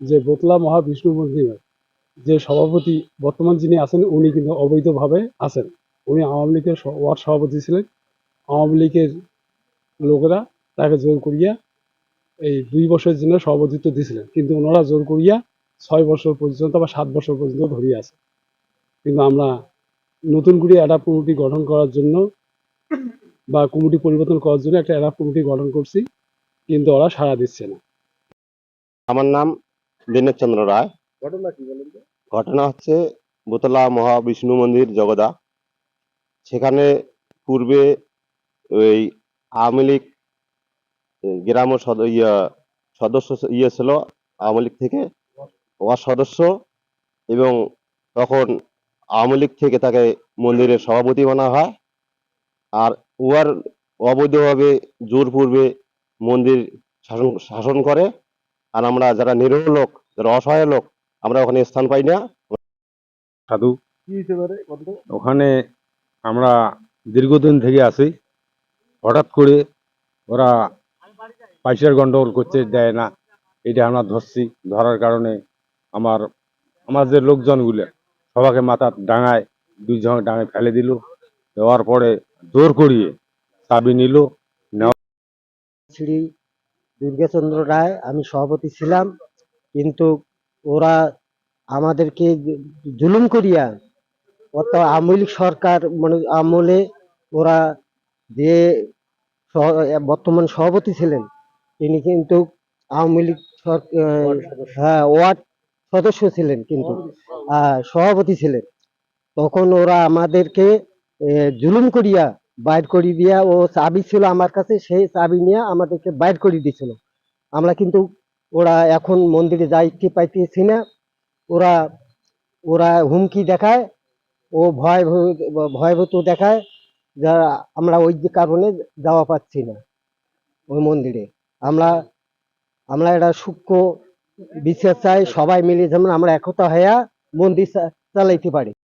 যে বোতলা মহাবিষ্ণু মন্দিরের যে সভাপতি বর্তমান যিনি আছেন, উনি কিন্তু অবৈধভাবে আছেন। উনি আওয়ামী লীগের ওয়ার্ড সভাপতি ছিলেন। আওয়ামী লীগের লোকেরা তাকে জোর করিয়া এই দুই বছরের জন্য সভাপতিত্ব দিয়েছিলেন। কিন্তু ওনারা জোর করিয়া ছয় বছর পর্যন্ত বা সাত বছর পর্যন্ত ধরিয়ে আছে। কিন্তু আমরা নতুন করে অ্যাডাপ কমিটি গঠন করার জন্য বা কমিটি পরিবর্তন করার জন্য একটা অ্যাডাপ কমিটি গঠন করছি, কিন্তু ওরা সাড়া দিচ্ছে না। আমার নাম দীনেশ চন্দ্র রায়। ঘটনা কি বলেন তো? ঘটনা হচ্ছে বোতলা মহাবিষ্ণু মন্দির জগদা। সেখানে পূর্বে ওই আওয়ামী লীগ গ্রাম সদ ইয়া সদস্য ইয়ে ছিল আওয়ামী লীগ থেকে। ওয়ার সদস্য এবং তখন আওয়ামী লীগ থেকে তাকে মন্দিরের সভাপতি বানা হয়। আর উহার অবৈধভাবে জোর পূর্বে মন্দির শাসন শাসন করে। আর আমরা যারা নিরীহ লোক যারা অসহায় লোক আমরা ওখানে স্থান পাই না। সাধু ওখানে আমরা দীর্ঘদিন থেকে আছি। হঠাৎ করে ওরা পয়সার গন্ডগোল করতে দেয় না। এটা আমরা ধরছি ধরার কারণে আমার আমার যে লোকজনগুলো সবাকে মাথা ডাঙায় দুইজন ডাঙায় ফেলে দিল। দেওয়ার পরে জোর করিয়ে চাবি নিল শ্রী দুর্গাচন্দ্র রায় আমি সভাপতি ছিলাম। কিন্তু ওরা আমাদেরকে জুলুম করিয়া অত আওয়ামী সরকার মানে আমলে ওরা যে বর্তমান সভাপতি ছিলেন, তিনি কিন্তু আওয়ামী লীগ হ্যাঁ ওয়ার্ড সদস্য ছিলেন কিন্তু সভাপতি ছিলেন। তখন ওরা আমাদেরকে জুলুম করিয়া বাইর করে দিয়া ও চাবি ছিল আমার কাছে, সেই চাবি নিয়ে আমাদেরকে বাইর করে দিয়েছিল। আমরা কিন্তু ওরা এখন মন্দিরে যাইতে পাইতেছি না। ওরা ওরা হুমকি দেখায়, ও ভয় ভয়- ভয়ভূত দেখায় যা আমরা ওই কারণে যাওয়া পাচ্ছি না ওই মন্দিরে। আমরা আমরা এটা সূক্ষ্ম বিশ্বাস চাই, সবাই মিলে যেমন আমরা একতা হইয়া মন্দির চালাইতে পারি।